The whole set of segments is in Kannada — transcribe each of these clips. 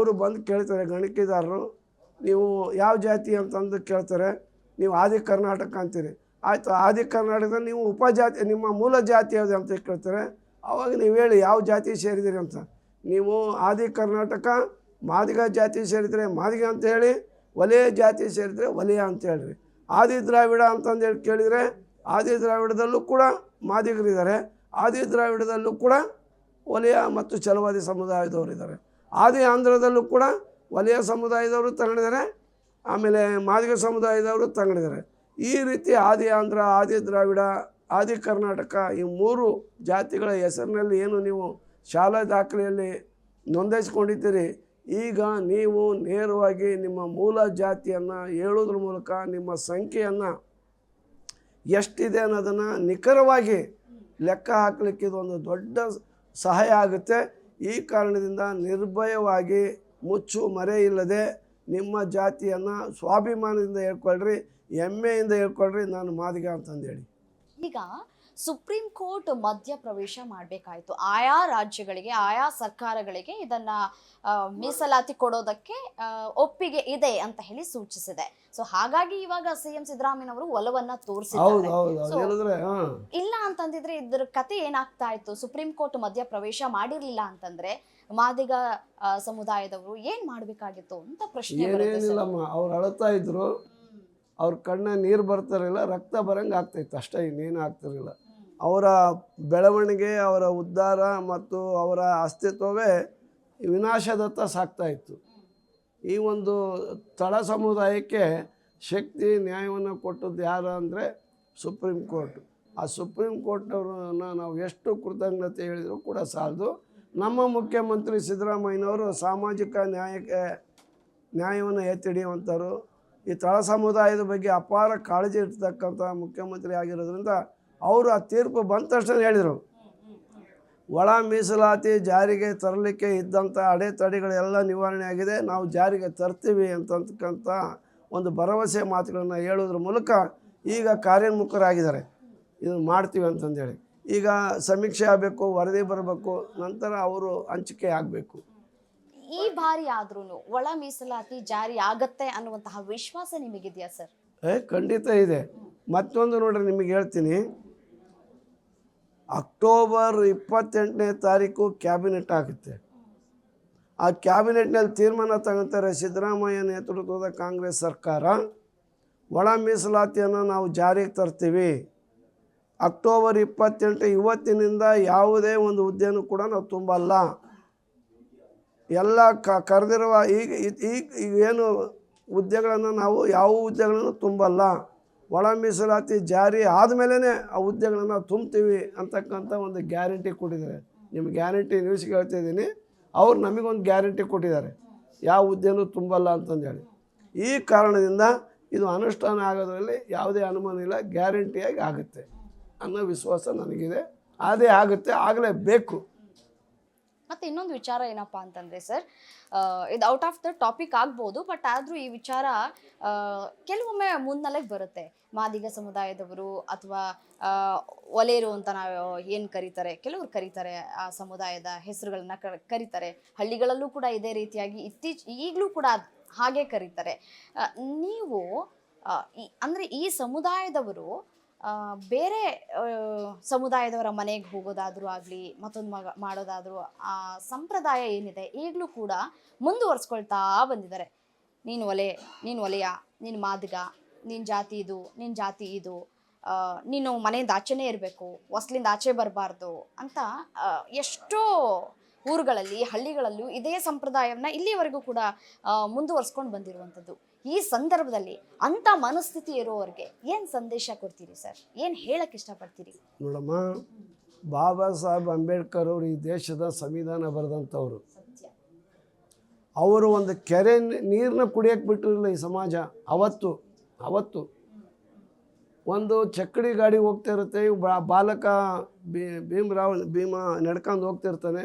ಅವರು ಬಂದು ಕೇಳ್ತಾರೆ ಗಣಕಿದಾರರು ನೀವು ಯಾವ ಜಾತಿ ಅಂತಂದು ಕೇಳ್ತಾರೆ, ನೀವು ಆದಿ ಕರ್ನಾಟಕ ಅಂತೀರಿ. ಆಯಿತು, ಆದಿ ಕರ್ನಾಟಕದಲ್ಲಿ ನೀವು ಉಪಜಾತಿ, ನಿಮ್ಮ ಮೂಲ ಜಾತಿ ಯಾವುದು ಅಂತ ಕೇಳ್ತಾರೆ. ಆವಾಗ ನೀವು ಹೇಳಿ, ಯಾವ ಜಾತಿ ಸೇರಿದಿರಿ ಅಂತ. ನೀವು ಆದಿ ಕರ್ನಾಟಕ, ಮಾದಿಗ ಜಾತಿ ಸೇರಿದರೆ ಮಾದಿಗ ಅಂತ ಹೇಳಿ ಒಲೆಯ ಜಾತಿ ಸೇರಿದರೆ ವಲಯ ಅಂತ ಹೇಳ್ರಿ. ಆದಿ ದ್ರಾವಿಡ ಅಂತಂದು ಹೇಳಿ ಕೇಳಿದರೆ, ಆದಿ ದ್ರಾವಿಡದಲ್ಲೂ ಕೂಡ ಮಾದಿಗರಿದ್ದಾರೆ. ಆದಿ ದ್ರಾವಿಡದಲ್ಲೂ ಕೂಡ ಒಲೆಯ ಮತ್ತು ಛಲವಾದಿ ಸಮುದಾಯದವರು ಇದ್ದಾರೆ ಆದಿ ಆಂಧ್ರದಲ್ಲೂ ಕೂಡ ವಲಯ ಸಮುದಾಯದವರು ತಗೊಂಡಿದ್ದಾರೆ ಆಮೇಲೆ ಮಾದಿಗ ಸಮುದಾಯದವರು ತಗೊಂಡಿದ್ದಾರೆ ಈ ರೀತಿ ಆದಿ ಆಂಧ್ರ, ಆದಿ ದ್ರಾವಿಡ, ಆದಿ ಕರ್ನಾಟಕ ಈ ಮೂರು ಜಾತಿಗಳ ಹೆಸರಿನಲ್ಲಿ ಏನು ನೀವು ಶಾಲಾ ದಾಖಲೆಯಲ್ಲಿ ನೋಂದಾಯಿಸ್ಕೊಂಡಿದ್ದೀರಿ, ಈಗ ನೀವು ನೇರವಾಗಿ ನಿಮ್ಮ ಮೂಲ ಜಾತಿಯನ್ನು ಹೇಳೋದ್ರ ಮೂಲಕ ನಿಮ್ಮ ಸಂಖ್ಯೆಯನ್ನು ಎಷ್ಟಿದೆ ಅನ್ನೋದನ್ನು ನಿಖರವಾಗಿ ಲೆಕ್ಕ ಹಾಕಲಿಕ್ಕೆ ಇದೊಂದು ದೊಡ್ಡ ಸಹಾಯ ಆಗುತ್ತೆ. ಈ ಕಾರಣದಿಂದ ನಿರ್ಭಯವಾಗಿ ಮುಚ್ಚು ಮರೆ ಇಲ್ಲದೆ ನಿಮ್ಮ ಜಾತಿಯನ್ನು ಸ್ವಾಭಿಮಾನದಿಂದ ಹೇಳ್ಕೊಳ್ರಿ, ಹೆಮ್ಮೆಯಿಂದ ಹೇಳ್ಕೊಳ್ರಿ, ನಾನು ಮಾದಿಗ ಅಂತಂದೇಳಿ. ಈಗ ಸುಪ್ರೀಂ ಕೋರ್ಟ್ ಮಧ್ಯ ಪ್ರವೇಶ ಮಾಡಬೇಕಾಯಿತು. ಆಯಾ ರಾಜ್ಯಗಳಿಗೆ ಆಯಾ ಸರ್ಕಾರಗಳಿಗೆ ಇದನ್ನ ಮೀಸಲಾತಿ ಕೊಡೋದಕ್ಕೆ ಒಪ್ಪಿಗೆ ಇದೆ ಅಂತ ಹೇಳಿ ಸೂಚಿಸಿದೆ. ಸೊ ಹಾಗಾಗಿ ಇವಾಗ ಸಿಎಂ ಸಿದ್ದರಾಮಯ್ಯನವರು ಒಲವನ್ನ ತೋರಿಸಿದ್ದಾರೆ. ಇಲ್ಲ ಅಂತಂದಿದ್ರೆ ಇದ್ರ ಕತೆ ಏನಾಗ್ತಾ ಇತ್ತು ಸುಪ್ರೀಂ ಕೋರ್ಟ್ ಮಧ್ಯ ಪ್ರವೇಶ ಮಾಡಿರ್ಲಿಲ್ಲ ಅಂತಂದ್ರೆ ಮಾದಿಗ ಸಮುದಾಯದವರು ಏನ್ ಮಾಡ್ಬೇಕಾಗಿತ್ತು ಅಂತ ಪ್ರಶ್ನೆ ಅವ್ರು ಅಳತಾ ಇದ್ರು. ಅವ್ರ ಕಣ್ಣ ನೀರು ಬರ್ತಾರಿಲ್ಲ ರಕ್ತ ಬರಂಗೆ ಆಗ್ತಾಯಿತ್ತು ಅಷ್ಟೇ ಇನ್ನೇನು ಆಗ್ತಿರಲಿಲ್ಲ. ಅವರ ಬೆಳವಣಿಗೆ, ಅವರ ಉದ್ಧಾರ ಮತ್ತು ಅವರ ಅಸ್ತಿತ್ವವೇ ವಿನಾಶದತ್ತ ಸಾಗ್ತಾ ಇತ್ತು. ಈ ಒಂದು ತಳ ಸಮುದಾಯಕ್ಕೆ ಶಕ್ತಿ, ನ್ಯಾಯವನ್ನು ಕೊಟ್ಟದ್ದು ಯಾರು ಅಂದರೆ ಸುಪ್ರೀಂ ಕೋರ್ಟ್. ಆ ಸುಪ್ರೀಂ ಕೋರ್ಟ್ನವ್ರನ್ನ ನಾವು ಎಷ್ಟು ಕೃತಜ್ಞತೆ ಹೇಳಿದರೂ ಕೂಡ ಸಾಲದು. ನಮ್ಮ ಮುಖ್ಯಮಂತ್ರಿ ಸಿದ್ದರಾಮಯ್ಯನವರು ಸಾಮಾಜಿಕ ನ್ಯಾಯಕ್ಕೆ, ನ್ಯಾಯವನ್ನು ಎತ್ತಿಡಿಯುವಂಥವ್ರು. ಈ ತಳ ಸಮುದಾಯದ ಬಗ್ಗೆ ಅಪಾರ ಕಾಳಜಿ ಇರ್ತಕ್ಕಂಥ ಮುಖ್ಯಮಂತ್ರಿ ಆಗಿರೋದ್ರಿಂದ ಅವರು ಆ ತೀರ್ಪು ಬಂದ ತಕ್ಷಣ ಹೇಳಿದರು. ಒಳ ಮೀಸಲಾತಿ ಜಾರಿಗೆ ತರಲಿಕ್ಕೆ ಇದ್ದಂಥ ಅಡೆತಡೆಗಳೆಲ್ಲ ನಿವಾರಣೆ ಆಗಿದೆ. ನಾವು ಜಾರಿಗೆ ತರ್ತೀವಿ ಅಂತಕ್ಕಂಥ ಒಂದು ಭರವಸೆ ಮಾತುಗಳನ್ನು ಹೇಳೋದ್ರ ಮೂಲಕ ಈಗ ಕಾರ್ಯೋನ್ಮುಖರಾಗಿದ್ದಾರೆ. ಇದನ್ನು ಮಾಡ್ತೀವಿ ಅಂತಂದೇಳಿ. ಈಗ ಸಮೀಕ್ಷೆ ಆಗಬೇಕು ವರದಿ ಬರಬೇಕು ನಂತರ ಅವರು ಹಂಚಿಕೆ ಆಗಬೇಕು. ಈ ಬಾರಿ ಆದ್ರೂ ಒಳ ಮೀಸಲಾತಿ ಜಾರಿ ಆಗತ್ತೆ ಅನ್ನುವಂತಹ ವಿಶ್ವಾಸ ನಿಮಗಿದೆಯಾ ಸರ್? ಏ ಖಂಡಿತ ಇದೆ. ಮತ್ತೊಂದು ನೋಡ್ರಿ ನಿಮಗೆ ಹೇಳ್ತೀನಿ. ಅಕ್ಟೋಬರ್ ಇಪ್ಪತ್ತೆಂಟನೇ ತಾರೀಕು ಕ್ಯಾಬಿನೆಟ್ ಆಗುತ್ತೆ. ಆ ಕ್ಯಾಬಿನೆಟ್ನಲ್ಲಿ ತೀರ್ಮಾನ ತಗೊಳ್ತಾರೆ ಸಿದ್ದರಾಮಯ್ಯ ನೇತೃತ್ವದ ಕಾಂಗ್ರೆಸ್ ಸರ್ಕಾರ. ಒಳ ಮೀಸಲಾತಿಯನ್ನು ನಾವು ಜಾರಿಗೆ ತರ್ತೀವಿ. ಅಕ್ಟೋಬರ್ ಇಪ್ಪತ್ತೆಂಟು ಇವತ್ತಿನಿಂದ ಯಾವುದೇ ಒಂದು ಹುದ್ದೆಯನ್ನು ಕೂಡ ನಾವು ತುಂಬಲ್ಲ. ಎಲ್ಲ ಕ ಕರೆದಿರುವ ಈಗ ಈಗ ಏನು ಹುದ್ದೆಗಳನ್ನು ನಾವು ಯಾವ ಹುದ್ದೆಗಳನ್ನು ತುಂಬಲ್ಲ. ಒಳ ಮೀಸಲಾತಿ ಜಾರಿ ಆದಮೇಲೆ ಆ ಹುದ್ದೆಗಳನ್ನು ತುಂಬ್ತೀವಿ ಅಂತಕ್ಕಂಥ ಒಂದು ಗ್ಯಾರಂಟಿ ಕೊಟ್ಟಿದ್ದಾರೆ. ನಿಮ್ಮ ಗ್ಯಾರಂಟಿ ನ್ಯೂಸ್ಗೆ ಹೇಳ್ತಾ ಇದ್ದೀನಿ, ಅವ್ರು ನಮಗೊಂದು ಗ್ಯಾರಂಟಿ ಕೊಟ್ಟಿದ್ದಾರೆ. ಯಾವ ಹುದ್ದೆನೂ ತುಂಬಲ್ಲ ಅಂತಂದೇಳಿ ಈ ಕಾರಣದಿಂದ ಇದು ಅನುಷ್ಠಾನ ಆಗೋದ್ರಲ್ಲಿ ಯಾವುದೇ ಅನುಮಾನ ಇಲ್ಲ, ಗ್ಯಾರಂಟಿಯಾಗಿ ಆಗುತ್ತೆ ಅನ್ನೋ ವಿಶ್ವಾಸ ನನಗಿದೆ. ಅದೇ ಆಗುತ್ತೆ, ಆಗಲೇಬೇಕು. ಮತ್ತೆ ಇನ್ನೊಂದು ವಿಚಾರ ಏನಪ್ಪ ಅಂತಂದ್ರೆ ಸರ್ ಇದು ಔಟ್ ಆಫ್ ದ ಟಾಪಿಕ್ ಆಗ್ಬೋದು ಬಟ್ ಆದ್ರೂ ಈ ವಿಚಾರ ಕೆಲವೊಮ್ಮೆ ಮುನ್ನೆಲೆಗೆ ಬರುತ್ತೆ. ಮಾದಿಗ ಸಮುದಾಯದವರು ಅಥವಾ ಒಲೇರು ಅಂತ ನಾವು ಏನು ಕರೀತಾರೆ, ಕೆಲವರು ಕರೀತಾರೆ ಆ ಸಮುದಾಯದ ಹೆಸರುಗಳನ್ನ ಕರೀತಾರೆ. ಹಳ್ಳಿಗಳಲ್ಲೂ ಕೂಡ ಇದೇ ರೀತಿಯಾಗಿ ಇತ್ತೀಚೆ, ಈಗಲೂ ಕೂಡ ಹಾಗೆ ಕರೀತಾರೆ. ನೀವು ಅಂದ್ರೆ ಈ ಸಮುದಾಯದವರು ಬೇರೆ ಸಮುದಾಯದವರ ಮನೆಗೆ ಹೋಗೋದಾದರೂ ಆಗಲಿ, ಮತ್ತೊಂದು ಮಗ, ಮಾಡೋದಾದರೂ ಆ ಸಂಪ್ರದಾಯ ಏನಿದೆ, ಈಗಲೂ ಕೂಡ ಮುಂದುವರ್ಸ್ಕೊಳ್ತಾ ಬಂದಿದ್ದಾರೆ. ನೀನು ಒಲೆ, ನೀನು ಒಲೆಯ ನಿನ್ನ ಮಾದಿಗ ನಿನ್ನ ಜಾತಿ ಇದು ನಿನ್ನ ಜಾತಿ ಇದು ನೀನು ಮನೆಯಿಂದ ಆಚೆನೇ ಇರಬೇಕು, ಹೊಸ್ಲಿಂದ ಆಚೆ ಬರಬಾರ್ದು ಅಂತ ಎಷ್ಟೋ ಊರುಗಳಲ್ಲಿ ಹಳ್ಳಿಗಳಲ್ಲೂ ಇದೇ ಸಂಪ್ರದಾಯವನ್ನ ಇಲ್ಲಿವರೆಗೂ ಕೂಡ ಮುಂದುವರ್ಸ್ಕೊಂಡು ಬಂದಿರುವಂಥದ್ದು. ಈ ಸಂದರ್ಭದಲ್ಲಿ ಅಂಥ ಮನಸ್ಥಿತಿ ಇರುವವರಿಗೆ ಏನು ಸಂದೇಶ ಕೊಡ್ತೀರಿ ಸರ್? ಏನು ಹೇಳಕ್ಕೆ ಇಷ್ಟಪಡ್ತೀರಿ? ನೋಡಮ್ಮ ಬಾಬಾ ಸಾಹೇಬ್ ಅಂಬೇಡ್ಕರ್ ಅವರು ಈ ದೇಶದ ಸಂವಿಧಾನ ಬರೆದಂಥವ್ರು. ಅವರು ಒಂದು ಕೆರೆ ನೀರನ್ನ ಕುಡಿಯೋಕ್ಕೆ ಬಿಟ್ಟಿರಲಿಲ್ಲ ಈ ಸಮಾಜ ಅವತ್ತು ಅವತ್ತು. ಒಂದು ಚಕ್ಕಡಿ ಗಾಡಿ ಹೋಗ್ತಾ ಇರುತ್ತೆ ಬಾಲಕ ಭೀಮರಾವ್ ಭೀಮ ನಡ್ಕೊಂಡು ಹೋಗ್ತಿರ್ತಾನೆ.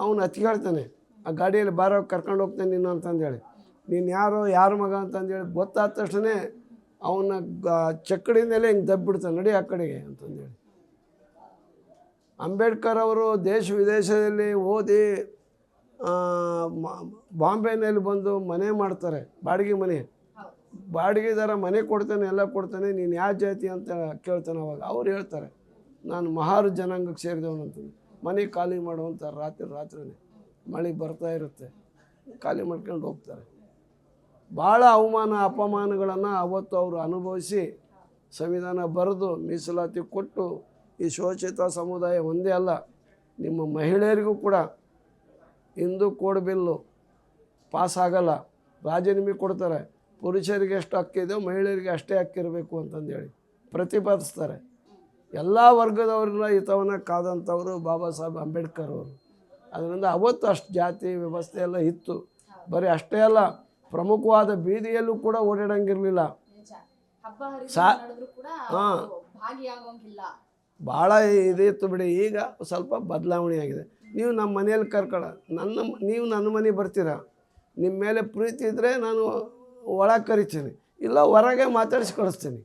ಅವನು ಹಚ್ಕೊಳ್ತಾನೆ ಆ ಗಾಡಿಯಲ್ಲಿ ಬಾರೋ ಕರ್ಕೊಂಡು ಹೋಗ್ತಾನೆ ನೀನು ಅಂತಂದೇಳಿ. ನೀನು ಯಾರೋ, ಯಾರ ಮಗ ಅಂತಂದೇಳಿ ಗೊತ್ತಾದ ತಕ್ಷಣ ಅವನ ಚಕ್ಕಡಿಯಿಂದಲೇ ಹಿಂಗೆ ದಬ್ಬಿಡ್ತಾನೆ, ನಡಿ ಆ ಕಡೆಗೆ ಅಂತಂದೇಳಿ. ಅಂಬೇಡ್ಕರ್ ಅವರು ದೇಶ ವಿದೇಶದಲ್ಲಿ ಓದಿ ಬಾಂಬೆನಲ್ಲಿ ಬಂದು ಮನೆ ಮಾಡ್ತಾರೆ, ಬಾಡಿಗೆ ಮನೆ. ಬಾಡಿಗೆದಾರ ಮನೆ ಕೊಡ್ತಾನೆ, ಎಲ್ಲ ಕೊಡ್ತಾನೆ, ನೀನು ಯಾವ ಜಾತಿ ಅಂತ ಕೇಳ್ತಾನೆ ಅವಾಗ. ಅವ್ರು ಹೇಳ್ತಾರೆ, ನಾನು ಮಹಾರು ಜನಾಂಗಕ್ಕೆ ಸೇರಿದವನು ಅಂತ ಮನೆ ಖಾಲಿ ಮಾಡುವಂಥ ರಾತ್ರಿ ರಾತ್ರಿನೇ ಮಳೆ ಬರ್ತಾ ಇರುತ್ತೆ. ಖಾಲಿ ಮಾಡ್ಕೊಂಡು ಹೋಗ್ತಾರೆ. ಭಾಳ ಅವಮಾನ, ಅಪಮಾನಗಳನ್ನು ಅವತ್ತು ಅವರು ಅನುಭವಿಸಿ ಸಂವಿಧಾನ ಬರೆದು ಮೀಸಲಾತಿ ಕೊಟ್ಟು ಈ ಶೋಷಿತ ಸಮುದಾಯ ಒಂದೇ ಅಲ್ಲ, ನಿಮ್ಮ ಮಹಿಳೆಯರಿಗೂ ಕೂಡ ಹಿಂದೂ ಕೋಡ್ ಬಿಲ್ಲು ಪಾಸ್ ಆಗಲ್ಲ. ರಾಜೀನಾಮೆ ಕೊಡ್ತಾರೆ. ಪುರುಷರಿಗೆ ಎಷ್ಟು ಹಕ್ಕಿದೆಯೋ ಮಹಿಳೆಯರಿಗೆ ಅಷ್ಟೇ ಹಕ್ಕಿರಬೇಕು ಅಂತಂದೇಳಿ ಪ್ರತಿಪಾದಿಸ್ತಾರೆ. ಎಲ್ಲ ವರ್ಗದವ್ರನ್ನ ಹಿತವನ್ನು ಕಾದಂಥವರು ಬಾಬಾ ಸಾಹೇಬ್ ಅಂಬೇಡ್ಕರ್ ಅವರು. ಅದರಿಂದ ಅವತ್ತು ಅಷ್ಟು ಜಾತಿ ವ್ಯವಸ್ಥೆ ಎಲ್ಲ ಇತ್ತು. ಬರೀ ಅಷ್ಟೇ ಅಲ್ಲ ಪ್ರಮುಖವಾದ ಬೀದಿಯಲ್ಲೂ ಕೂಡ ಓಡಾಡಂಗಿರಲಿಲ್ಲ. ಸಾ ಹಾಂ. ಭಾಳ ಇದಿತ್ತು ಬಿಡಿ ಈಗ ಸ್ವಲ್ಪ ಬದಲಾವಣೆ ಆಗಿದೆ. ನೀವು ನಮ್ಮ ಮನೆಯಲ್ಲಿ ಕರ್ಕೊಳ್ಳ ನನ್ನ ನೀವು ನನ್ನ ಮನೆಗೆ ಬರ್ತೀರಾ? ನಿಮ್ಮ ಮೇಲೆ ಪ್ರೀತಿ ಇದ್ದರೆ ನಾನು ಒಳಗೆ ಕರಿತೀನಿ. ಇಲ್ಲ ಹೊರಗೆ ಮಾತಾಡಿಸಿ ಕಳಿಸ್ತೀನಿ.